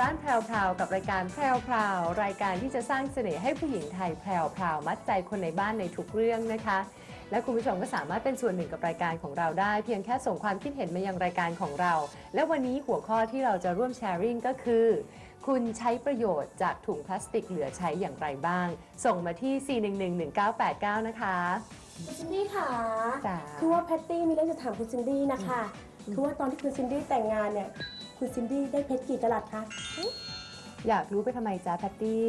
บ้านแพรวพราวกับรายการแพรวพราวรายการที่จะสร้างเสน่ห์ให้ผู้หญิงไทยแพรวพราวมัดใจคนในบ้านในทุกเรื่องนะคะ และคุณผู้ชมก็สามารถเป็นส่วนหนึ่งกับรายการของเราได้ เพียงแค่ส่งความคิดเห็นมายังรายการของเรา และวันนี้หัวข้อที่เราจะร่วมแชร์ริ่งก็คือ คุณใช้ประโยชน์จากถุงพลาสติกเหลือใช้อย่างไรบ้าง ส่งมาที่ 4111989 นะคะคุณซินดี้ค่ะจ๋าคือว่าแพตตี้มีเรื่องจะถามคุณซินดี้นะคะ คือว่าตอนที่คุณซินดี้แต่งงานเนี่ย คุณซินดี้ได้เพชรกี่กะลัดคะอยากรู้ไปทำไมจ๊ะแพตตี้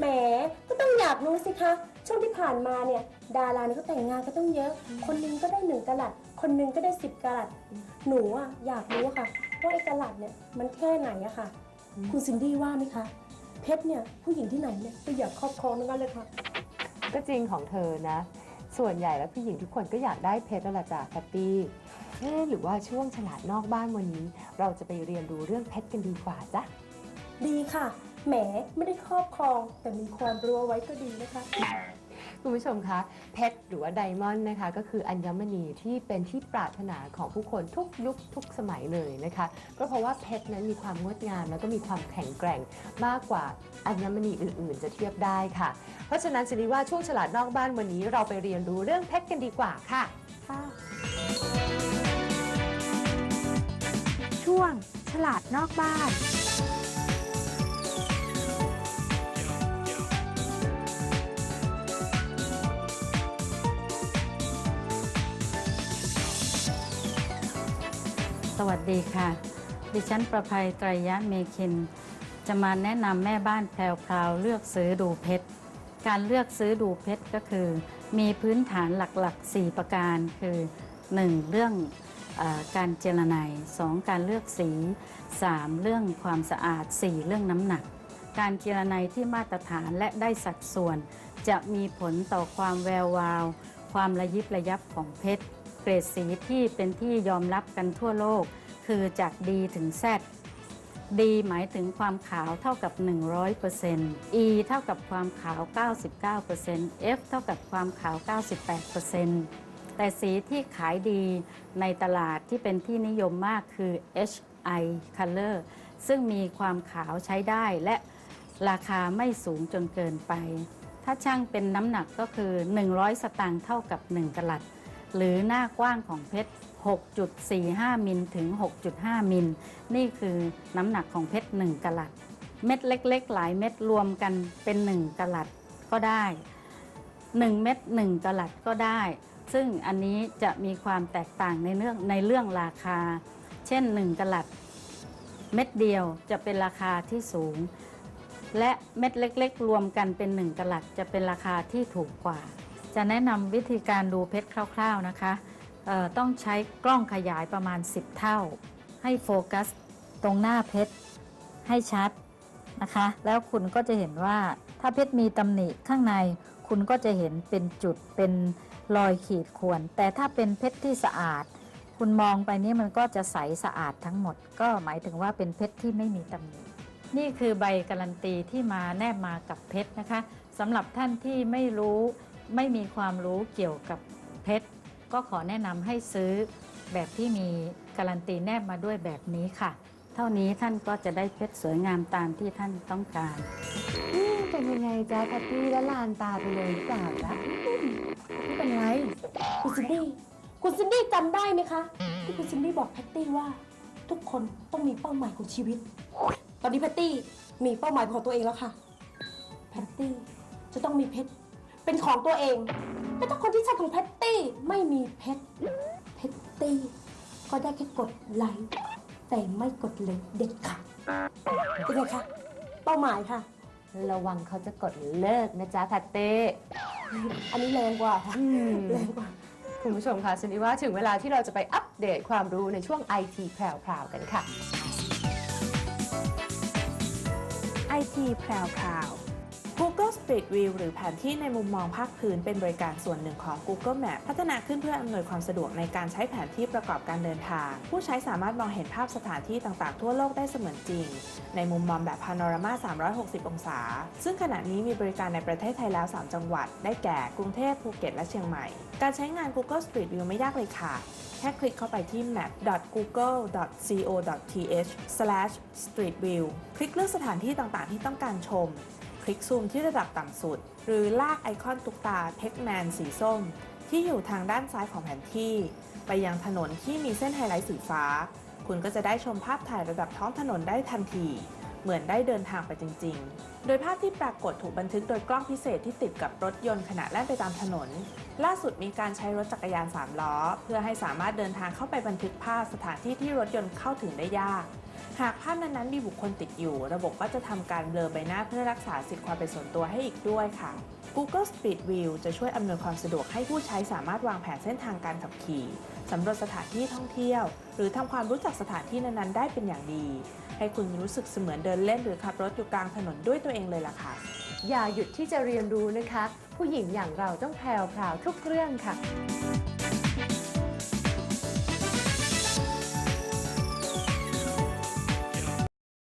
แหมก็ต้องอยากรู้สิคะ ช่วงที่ผ่านมาเนี่ยดาราเนี่ยก็แต่งงานก็ต้องเยอะ คนหนึงก็ได้หนึ่งกะลัด คนหนึงก็ได้สิบกะลัด หนูอะอยากรู้อะค่ะว่าไอ้กะลัดเนี่ยมันแค่ไหนอะค่ะ คุณซินดี้ว่าไหมคะ เพชรเนี่ยผู้หญิงที่ไหนเนี่ยก็อยากครอบครองทั้งนั้นเลยค่ะ ก็จริงของเธอนะ ส่วนใหญ่แล้วผู้หญิงทุกคนก็อยากได้เพชรนั่นแหละจ้ะแพตตี้ เอ๊ะหรือว่าช่วงฉลาดนอกบ้านวันนี้ เราจะไปเรียนรู้เรื่องเพชรกันดีกว่าจ้ะดีค่ะ แหมไม่ได้ครอบครอง แต่มีความรู้เอาไว้ก็ดีนะคะ คุณผู้ชมคะ เพชรหรือว่าไดมอนด์นะคะ ก็คืออัญมณีที่เป็นที่ปรารถนาของผู้คนทุกยุคทุกสมัยเลยนะคะ ก็เพราะว่าเพชรนั้นมีความงดงาม แล้วก็มีความแข็งแกร่งมากกว่าอัญมณีอื่น ๆ จะเทียบได้ค่ะ เพราะฉะนั้นสิริว่าช่วงฉลาดนอกบ้านวันนี้เราไปเรียนรู้เรื่องเพชรกันดีกว่าค่ะค่ะ ช่วง ฉลาดนอกบ้านสวัสดีค่ะ ดิฉันประภัยไตรยะเมคิน จะมาแนะนำแม่บ้านแพรวๆเลือกซื้อดูเพชร การเลือกซื้อดูเพชรก็คือ มีพื้นฐานหลักๆ 4 ประการคือ 1. เรื่อง การเจรไนย 2. การเลือกสี 3. เรื่องความสะอาด 4. เรื่องน้ำหนัก การเจรไนยที่มาตรฐานและได้สัดส่วน จะมีผลต่อความแวววาว ความระยิบระยับของเพชร เกรดสีที่เป็นที่ยอมรับกันทั่วโลก คือจาก D ถึง Z D หมายถึงความขาวเท่ากับ 100% E เท่ากับความขาว 99% F เท่ากับความขาว 98% แต่สีที่ขายดีในตลาดที่เป็นที่นิยมมากคือ HI Color ซึ่งมีความขาวใช้ได้และราคาไม่สูงจนเกินไป ถ้าช่างเป็นน้ำหนักก็คือ 100 สตางค์เท่ากับ 1กะลัด หรือหน้ากว้างของเพชร 6.45 มิลถึง 6.5 มิล นี่คือน้ำหนักของเพชร 1กะลัด เม็ดเล็กๆ หลายเม็ดรวมกันเป็น 1กะลัดก็ได้ 1 เม็ด1กะลัดก็ได้ ซึ่งอันนี้จะมีความแตกต่างในเรื่องในเรื่องราคา เช่น 1กลัดเม็ดเดียวจะเป็นราคาที่สูง และเม็ดเล็ก ๆ รวมกันเป็น 1กลัดจะเป็นราคาที่ถูกกว่า จะแนะนำวิธีการดูเพชรคร่าว ๆนะคะต้องใช้กล้องขยายประมาณ 10 เท่า ให้โฟกัสตรงหน้าเพชรให้ชัดนะคะ แล้วคุณก็จะเห็นว่า ถ้าเพชรมีตำหนิข้างในคุณก็จะเห็นเป็นจุดเป็นรอยขีดข่วน แต่ถ้าเป็นเพชรที่สะอาด คุณมองไปนี่มันก็จะใสสะอาดทั้งหมด ก็หมายถึงว่าเป็นเพชรที่ไม่มีตำหนินี่คือใบการันตีที่มาแนบมากับเพชรนะคะสำหรับท่านที่ไม่รู้ไม่มีความรู้เกี่ยวกับเพชรก็ขอแนะนำให้ซื้อแบบที่มีการันตีแนบมาด้วยแบบนี้ค่ะ เท่านี้ท่านก็จะได้เพชรสวยงามตามที่ท่านต้องการ เป็นยังไงจ๊ะแพตตี้แล้วลานตาไปเลยหรือเปล่าจ๊ะไม่เป็นไร คุณซินดี้คุณซินดี้จำได้ไหมคะ ที่คุณซินดี้บอกแพตตี้ว่า ทุกคนต้องมีเป้าหมายของชีวิต ตอนนี้แพตตี้มีเป้าหมายของตัวเองแล้วค่ะ แพตตี้จะต้องมีเพชรเป็นของตัวเอง แต่ถ้าคนที่ใช่ของแพตตี้ไม่มีเพชรแพตตี้ก็ได้แค่กดไลค์แต่ไม่กดเลยเด็ดขาดเป็นไงคะเป้าหมายค่ะ ระวังเขาจะกดเลิกนะจ๊ะแพตเต้ อันนี้แรงกว่าค่ะอืม แรงกว่า คุณผู้ชมคะฉันว่าถึงเวลาที่เราจะไปอัปเดตความรู้ในช่วง IT แพรวๆกันค่ะไอทีแพรว Google Street View หรือแผนที่ในมุมมองภาคพื้นเป็นบริการส่วนหนึ่งของ Google Map พัฒนาขึ้นเพื่ออำนวยความสะดวกในการใช้แผนที่ประกอบการเดินทาง ผู้ใช้สามารถมองเห็นภาพสถานที่ต่างๆ ทั่วโลกได้เสมือนจริง ในมุมมองแบบพาโนรามา 360 องศา ซึ่งขณะนี้มีบริการในประเทศไทยแล้ว 3 จังหวัด ได้แก่กรุงเทพภูเก็ตและเชียงใหม่ การใช้งาน Google Street View ไม่ยากเลยค่ะแค่คลิกเข้าไปที่ map.google.co.th/streetview คลิกเลือกสถานที่ต่างๆ ที่ต้องการชม ลิกซูมที่ระดับต่ำสุด หรือลากไอคอนตุ๊กตา Pac-Man สีส้ม ที่อยู่ทางด้านซ้ายของแผนที่ ไปยังถนนที่มีเส้นไฮไลท์สีฟ้า คุณก็จะได้ชมภาพถ่ายระดับท้องถนนได้ทันที เหมือนได้เดินทางไปจริง ๆ โดยภาพที่ปรากฏถูกบันทึกโดยกล้องพิเศษที่ติดกับรถยนต์ขณะแล่นไปตามถนน ล่าสุดมีการใช้รถจักรยาน3ล้อ เพื่อให้สามารถเดินทางเข้าไปบันทึกภาพสถานที่ที่รถยนต์เข้าถึงได้ยาก หากภาพนั้นๆมีบุคคลติดอยู่ ระบบก็จะทำการเบลอใบหน้าเพื่อรักษาสิทธิความเป็นส่วนตัวให้อีกด้วยค่ะ Google Street View จะช่วยอำนวยความสะดวกให้ผู้ใช้สามารถวางแผนเส้นทางการขับขี่สำรวจสถานที่ท่องเที่ยว หรือทำความรู้จักสถานที่นั้นๆ ได้เป็นอย่างดี ให้คุณรู้สึกเสมือนเดินเล่นหรือขับรถอยู่กลางถนนด้วยตัวเองเลยล่ะค่ะ อย่าหยุดที่จะเรียนรู้นะคะ ผู้หญิงอย่างเราต้องแพรวพราวทุกเรื่องค่ะ